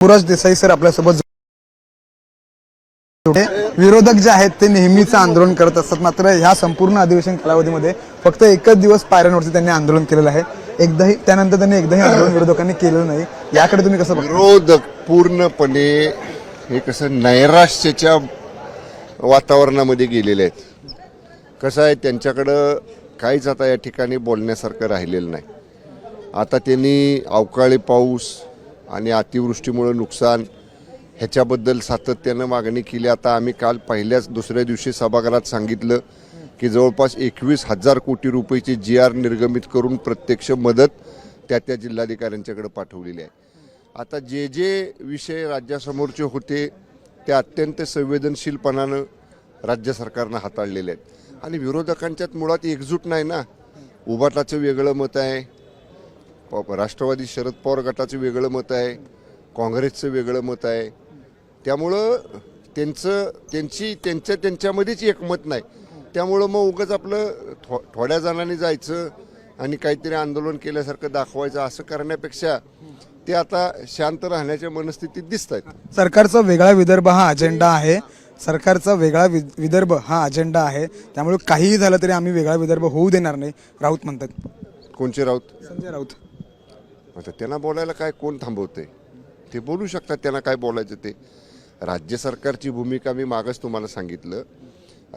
पुरज Desai sir आपल्यासोबत विरोधक जे आहेत ते नेहमीच आंदोलन करत असतात. मात्र ह्या संपूर्ण अधिवेशन कालावधीमध्ये फक्त एकच दिवस पायऱ्यांवरती त्यांनी आंदोलन केलेलं आहे. एकदाही त्यानंतर त्यांनी एकदाही आंदोलन विरोधकांनी केलेलं नाही. याकडे तुम्ही कसं विरोधक पूर्णपणे हे कसं नैराश्याच्या वातावरणामध्ये गेलेले आहेत. कसं आहे त्यांच्याकडं काहीच आता या ठिकाणी बोलण्यासारखं राहिलेलं नाही. आता त्यांनी अवकाळी पाऊस आणि अतिवृष्टीमुळे नुकसान ह्याच्याबद्दल सातत्यानं मागणी केली. आता आम्ही काल पहिल्याच दुसऱ्या दिवशी सभागृहात सांगितलं की जवळपास एकवीस हजार कोटी रुपयेची जी आर निर्गमित करून प्रत्यक्ष मदत त्या त्या जिल्हाधिकाऱ्यांच्याकडे पाठवलेली आहे. आता जे जे विषय राज्यासमोरचे होते ते अत्यंत संवेदनशीलपणानं राज्य सरकारनं हाताळलेले आहेत. आणि विरोधकांच्यात मुळात एकजूट नाही ना. उभाटाचं वेगळं मत आहे राष्ट्रवादी शरद पवार गटाचं वेगळं मत आहे काँग्रेसचं वेगळं मत आहे. त्यामुळं त्यांचं त्यांची त्यांच्या त्यांच्यामध्येच एकमत नाही. त्यामुळं मग उगाच आपलं थो थोड्या जणांनी जायचं आणि काहीतरी आंदोलन केल्यासारखं दाखवायचं असं करण्यापेक्षा ते आता शांत राहण्याच्या मनस्थितीत दिसत आहेत सरकारचा वेगळा विदर्भ हा अजेंडा आहे. सरकारचा वेगळा वि- विदर्भ हा अजेंडा आहे. त्यामुळे काहीही झालं तरी आम्ही वेगळा विदर्भ होऊ देणार नाही राऊत म्हणतात. कोणचे राऊत? संजय राऊत. आता त्यांना बोलायला काय कोण थांबवते ते बोलू शकतात त्यांना काय बोलायचं ते. राज्य सरकारची भूमिका मी मागच तुम्हाला सांगितलं.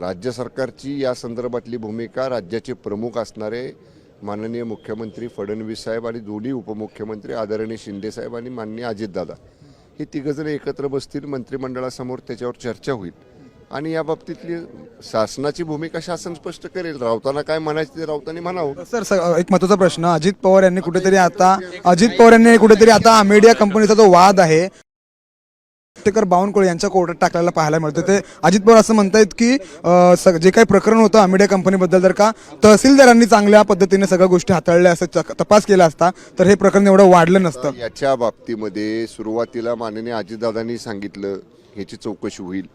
राज्य सरकारची या संदर्भातली भूमिका राज्याचे प्रमुख असणारे माननीय मुख्यमंत्री फडणवीस साहेब आणि दोन्ही उपमुख्यमंत्री आदरणीय शिंदेसाहेब आणि माननीय अजितदादा हे तिघजण एकत्र बसतील मंत्रिमंडळासमोर त्याच्यावर चर्चा होईल. आणि या बाबतीतली शासनाची भूमिका शासन स्पष्ट करेल. राऊतांना काय म्हणायचं ते राऊतांनी म्हणावं. सर सर, एक महत्त्वाचा प्रश्न अजित पवार यांनी कुठेतरी आता अजित पवार यांनी कुठेतरी आता अमेडिया कंपनीचा जो वाद आहे तेकर बावनकुळे यांच्या कोर्टात टाकलेला पाहायला मिळतो. ते अजित पवार असं म्हणतायत की जे काही प्रकरण होतं अमेडिया कंपनीबद्दल जर का तहसीलदारांनी चांगल्या पद्धतीने सगळ्या गोष्टी हाताळल्या असं तपास केला असता तर हे प्रकरण एवढं वाढलं नसतं. याच्या बाबतीमध्ये सुरुवातीला माननीय अजितदादांनी सांगितलं ह्याची चौकशी होईल.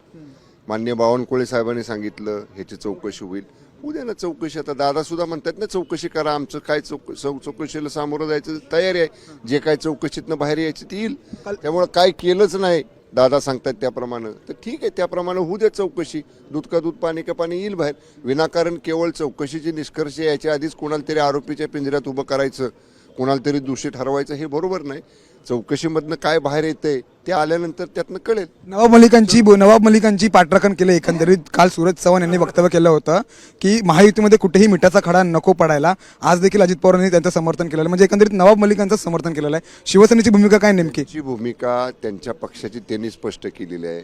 मान्य बावनकुळे साहेबांनी सांगितलं ह्याची चौकशी होईल. उद्या ना चौकशी आता दादासुद्धा म्हणतात ना चौकशी करा आमचं काय चौक चौ- चौकशीला सामोरं जायचं तयारी आहे. जे काय चौकशीतनं बाहेर यायची ती येईल. त्यामुळं काय केलंच नाही दादा सांगतात त्याप्रमाणे. तर ठीक आहे त्याप्रमाणे होऊ द्या चौकशी. दूध का दूध पाणी का पाणी येईल बाहेर. विनाकारण केवळ चौकशीचे निष्कर्ष यायच्या आधीच कोणाला तरी आरोपीच्या पिंजऱ्यात उभं करायचं कोणाला तरी दोषी ठरवायचं हे बरोबर नाही. चौकशीमधनं काय बाहेर येतंय ते आल्यानंतर त्यातनं कळेल. नवाब मलिकांची नवाब मलिकांची पाठराखण केलं एकंदरीत. काल सूरज चव्हाण यांनी वक्तव्य केलं होतं की महायुतीमध्ये कुठेही मिठाचा खडा नको पडायला. आज देखील अजित पवार यांनी त्यांचं समर्थन केलेलं. म्हणजे एकंदरीत नवाब मलिकांचं समर्थन केलेलं आहे. शिवसेनेची भूमिका काय नेमकी? ची भूमिका त्यांच्या पक्षाची त्यांनी स्पष्ट केलेली आहे.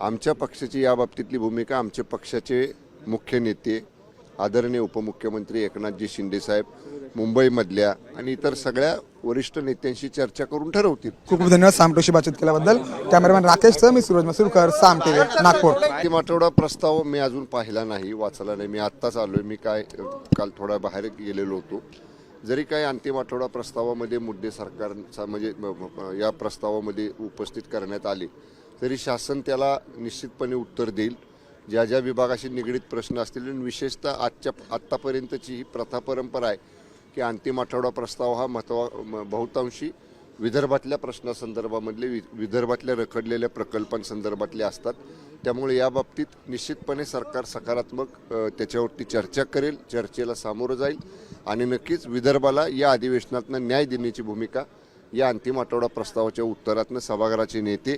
आमच्या पक्षाची या बाबतीतली भूमिका आमचे पक्षाचे मुख्य नेते आदरणीय उपमुख्यमंत्री एकनाथजी शिंदे साहेब मुंबईमधल्या आणि इतर सगळ्या वरिष्ठ नेत्यांशी चर्चा करून ठरवतील. खूप खूप धन्यवाद सामटोशी बातचीत केल्याबद्दल. कॅमेरामॅन राकेश सर मी सूरज मसूरकर साम टीव्ही नागपूर. अंतिम आठवडा प्रस्ताव मी अजून पाहिला नाही वाचला नाही. मी आत्ताच आलोय. मी काय काल थोडा बाहेर गेलेलो होतो. जरी काय अंतिम आठवडा प्रस्तावामध्ये मुद्दे सरकारचा म्हणजे या प्रस्तावामध्ये उपस्थित करण्यात आले तरी शासन त्याला निश्चितपणे उत्तर देईल. ज्या ज्या विभागाशी निगडीत प्रश्न असतील आणि विशेषतः आजच्या आत्तापर्यंतची ही प्रथा परंपरा आहे की अंतिम आठवडा प्रस्ताव हा महत्वा म- बहुतांशी विदर्भातल्या प्रश्नासंदर्भामधले वि विदर्भातल्या रखडलेल्या प्रकल्पांसंदर्भातले असतात. त्यामुळे या बाबतीत निश्चितपणे सरकार सकारात्मक त्याच्यावरती चर्चा करेल चर्चेला सामोरं जाईल आणि नक्कीच विदर्भाला या अधिवेशनातनं न्याय देण्याची भूमिका या अंतिम आठवडा प्रस्तावाच्या उत्तरातनं सभागृहाचे नेते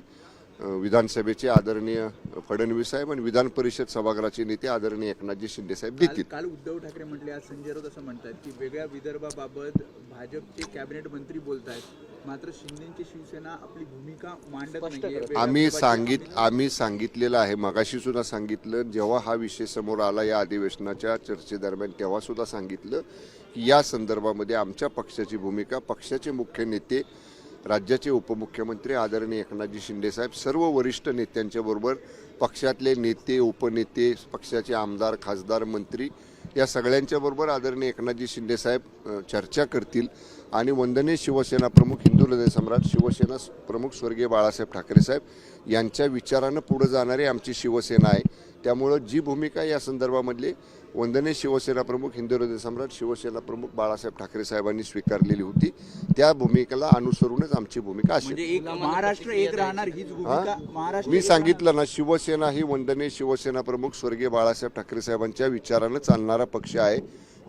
विधानसभेचे आदरणीय फडणवीस साहेब आणि विधान परिषद सभागृहाचे नेते आदरणीय एकनाथजी शिंदे साहेब देतील. काल उद्धव ठाकरे म्हटले आज संजय राऊत असं म्हणतात की वेगळ्या विदर्भाबाबत भाजपचे कॅबिनेट मंत्री बोलत आहेत मात्र शिंदेची शिवसेना आपली भूमिका मांडत आम्ही सांगित आम्ही सांगितलेलं आहे मगाशी सुद्धा सांगितलं जेव्हा हा विषय समोर आला या अधिवेशनाच्या चर्चेदरम्यान तेव्हा सुद्धा सांगितलं की या संदर्भामध्ये आमच्या पक्षाची भूमिका पक्षाचे मुख्य नेते राज्याचे उपमुख्यमंत्री आदरणीय एकनाथजी शिंदेसाहेब सर्व वरिष्ठ नेत्यांच्याबरोबर पक्षातले नेते उपनेते पक्षाचे आमदार खासदार मंत्री या सगळ्यांच्याबरोबर आदरणीय एकनाथजी शिंदेसाहेब चर्चा करतील. आणि वंदनीय शिवसेना प्रमुख हिंदू हृदय सम्राट शिवसेना प्रमुख स्वर्गीय बाळासाहेब ठाकरे साहेब यांच्या विचारानं पुढे जाणारी आमची शिवसेना आहे. त्यामुळं जी भूमिका या संदर्भामधली वंदनीय शिवसेना प्रमुख हिंदू हृदय सम्राट शिवसेना प्रमुख बाळासाहेब ठाकरे साहेबांनी स्वीकारलेली होती त्या भूमिकेला अनुसरूनच आमची भूमिका असेल म्हणजे एक महाराष्ट्र एक राहणार हीच भूमिका महाराष्ट्र मी. सांगितलं ना शिवसेना ही वंदनीय शिवसेना प्रमुख स्वर्गीय बाळासाहेब ठाकरे साहेबांच्या विचारानं चालणारा पक्ष आहे.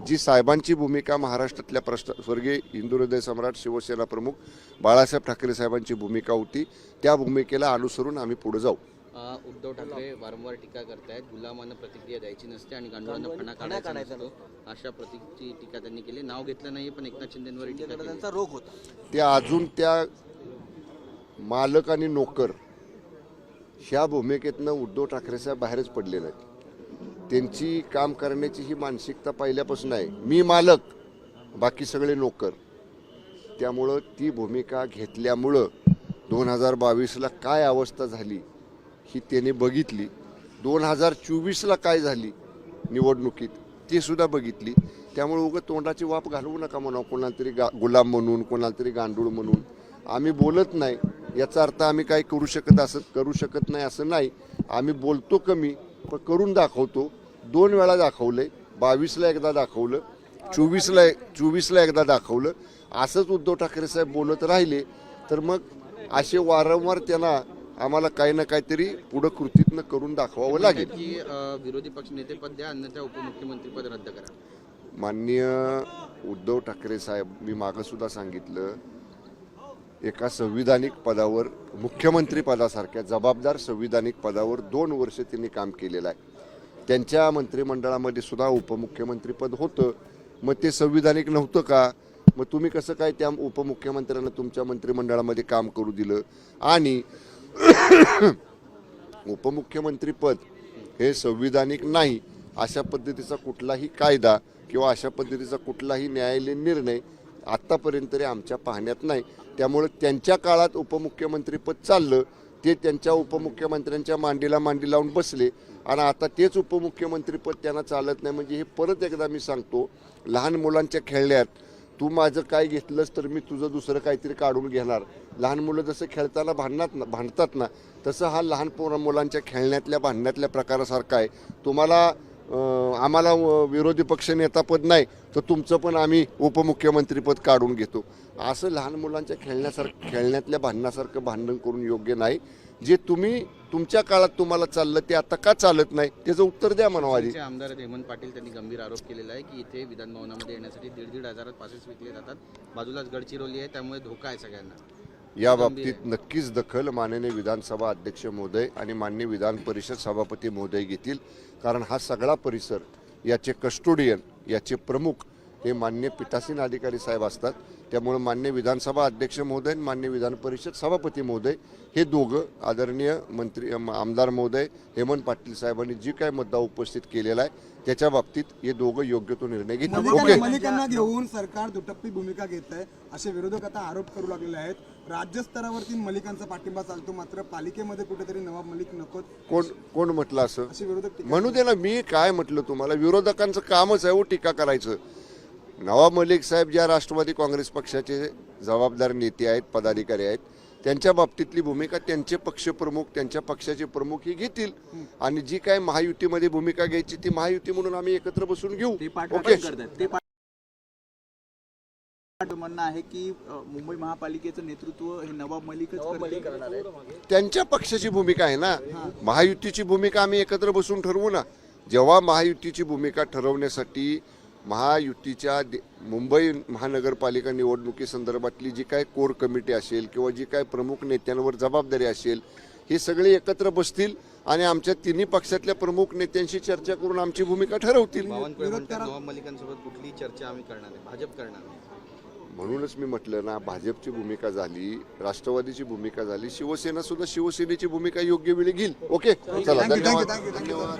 जी साहेबांची भूमिका महाराष्ट्रातल्या प्रश्न स्वर्गीय हिंदू हृदय सम्राट शिवसेना प्रमुख बाळासाहेब ठाकरे साहेबांची भूमिका होती. त्या भूमिकेला अनुसरून आम्ही पुढे जाऊ. उद्धव ठाकरे वारंवार टीका करतायत. गुलामांना प्रतिक्रिया द्यायची नसते आणि गांडुळांना फणा काढायचा नसतो. अशा प्रतीची टीका त्यांनी केली. नाव घेतलं नाही पण एकनाथ शिंदेवर त्यांचा रोग होता. त्या अजून त्या मालक आणि नोकर ह्या भूमिकेतनं उद्धव ठाकरे साहेब बाहेरच पडलेले आहेत त्यांची काम करण्याची ही मानसिकता पहिल्यापासून आहे. मी मालक बाकी सगळे नोकर. त्यामुळं ती भूमिका घेतल्यामुळं दोन हजार बावीसला काय अवस्था झाली ही त्याने बघितली. दोन हजार चोवीसला काय झाली निवडणुकीत ती सुद्धा बघितली. त्यामुळे उगं तोंडाची वाप घालवू नका म्हणा कोणाला तरी गा गुलाम म्हणून कोणाला तरी गांडूळ म्हणून. आम्ही बोलत नाही. याचा अर्थ आम्ही काय करू शकत असं करू शकत नाही असं नाही. आम्ही बोलतो कमी पण करून दाखवतो. दोन वेळा दाखवलंय. बावीसला एकदा दाखवलं. चोवीसला चोवीसला एकदा दाखवलं. असंच उद्धव ठाकरे साहेब बोलत राहिले. तर मग असे वारंवार त्यांना आम्हाला काही ना काहीतरी पुढं कृतीतनं करून दाखवावं लागेल. की विरोधी पक्ष नेतेपद द्या अन्यथा उपमुख्यमंत्रीपद रद्द करा. माननीय उद्धव ठाकरे साहेब मी मागं सुद्धा सांगितलं एका संविधानिक पदावर मुख्यमंत्री पदासारख्या जबाबदार संविधानिक पदावर दोन वर्ष त्यांनी काम केलेलं आहे. त्यांच्या मंत्रिमंडळामध्ये सुद्धा उपमुख्यमंत्रीपद होतं. मग ते संविधानिक नव्हतं का? मग तुम्ही कसं काय त्या उपमुख्यमंत्र्यांना तुमच्या मंत्रिमंडळामध्ये काम करू दिलं? आणि उपमुख्यमंत्रीपद हे संविधानिक नाही अशा पद्धतीचा कुठलाही कायदा किंवा अशा पद्धतीचा कुठलाही न्यायालयीन निर्णय आत्तापर्यंत तरी आमच्या पाहण्यात नाही. त्यामुळे त्यांच्या काळात उपमुख्यमंत्रीपद चाललं ते त्यांच्या उपमुख्यमंत्र्यांच्या मांडीला मांडी लावून बसले. आणि आता तेच उपमुख्यमंत्रीपद त्यांना चालत नाही म्हणजे हे परत एकदा मी सांगतो लहान मुलांच्या खेळण्यात तू माझं काय घेतलंस तर मी तुझं दुसरं काहीतरी काढून घेणार. लहान मुलं जसं खेळताना भांडणात ना भांडतात ना तसं हा लहान पोरा मुलांच्या खेळण्यातल्या भांडण्यातल्या प्रकारासारखा आहे. तुम्हाला आम्हाला विरोधी पक्ष नेतापद नाही तर तुमचं पण आम्ही उपमुख्यमंत्रीपद काढून घेतो. असं लहान मुलांच्या खेळण्यासारखं खेळण्यातल्या भांडणासारखं भांडण करून योग्य नाही. जे तुम्ही तुमच्या काळात तुम्हाला चाललं ते आता का चालत नाही त्याचं उत्तर द्या म्हणावं आधी. आमदार हेमंत पाटील त्यांनी गंभीर आरोप केलेला आहे की इथे विधानभवनामध्ये येण्यासाठी दीड दीड हजारात पासेस विकले जातात. बाजूलाच गडचिरोली आहे त्यामुळे धोका आहे सगळ्यांना. या बाबतीत नक्कीच दखल माननीय विधानसभा अध्यक्ष महोदय आणि माननीय विधान परिषद सभापती महोदय घेतील. कारण हा सगळा परिसर याचे कस्टोडियन याचे प्रमुख हे मान्य पीठासीन अधिकारी साहेब असतात. त्यामुळे मान्य विधानसभा अध्यक्ष महोदय मान्य विधान परिषद सभापती महोदय हे दोघं आदरणीय मंत्री आमदार महोदय हेमंत पाटील साहेबांनी जी काय मुद्दा उपस्थित केलेला आहे त्याच्या बाबतीत हे दोघं योग्य तो निर्णय घेतील. ओके? घेऊन सरकार दुटप्पी भूमिका घेत आहे असे विरोधक आता आरोप करू लागलेले आहेत. राज्य स्तरावरती मलिकांचा पाठिंबा चालतो मात्र पालिकेमध्ये कुठेतरी नवाब मलिक नको कोण कोण म्हटलं असं? म्हणू दे ना मी काय म्हटलं तुम्हाला? विरोधकांचं कामच आहे हो टीका करायचं. नवाब मलिक साहेब ज्या राष्ट्रवादी काँग्रेस पक्षाचे जबाबदार नेते आहेत पदाधिकारी आहेत त्यांच्या बाबतीतली भूमिका त्यांचे पक्षप्रमुख त्यांच्या पक्षाचे प्रमुख ही घेतील. आणि जी काय महायुतीमध्ये भूमिका घ्यायची ती महायुती म्हणून आम्ही एकत्र बसून घेऊ. ओके? म्हणणं आहे की मुंबई महापालिकेचं नेतृत्व हे नवाब मलिकच. त्यांच्या पक्षाची भूमिका आहे ना? महायुतीची भूमिका आम्ही एकत्र बसून ठरवू ना. जेव्हा महायुतीची भूमिका ठरवण्यासाठी महायुतीच्या मुंबई महानगरपालिका निवडणुकीसंदर्भातली जी काय कोर कमिटी असेल किंवा जी काय प्रमुख नेत्यांवर जबाबदारी असेल हे सगळे एकत्र बसतील आणि आमच्या तिन्ही पक्षातल्या प्रमुख नेत्यांशी चर्चा करून आमची भूमिका ठरवतील. चर्चा आम्ही करणार भाजप करणार म्हणूनच मी म्हटलं ना भाजपची भूमिका झाली राष्ट्रवादीची भूमिका झाली शिवसेना सुद्धा शिवसेनेची भूमिका योग्य वेळी घेईल. ओके? चला थँक्यू धन्यवाद.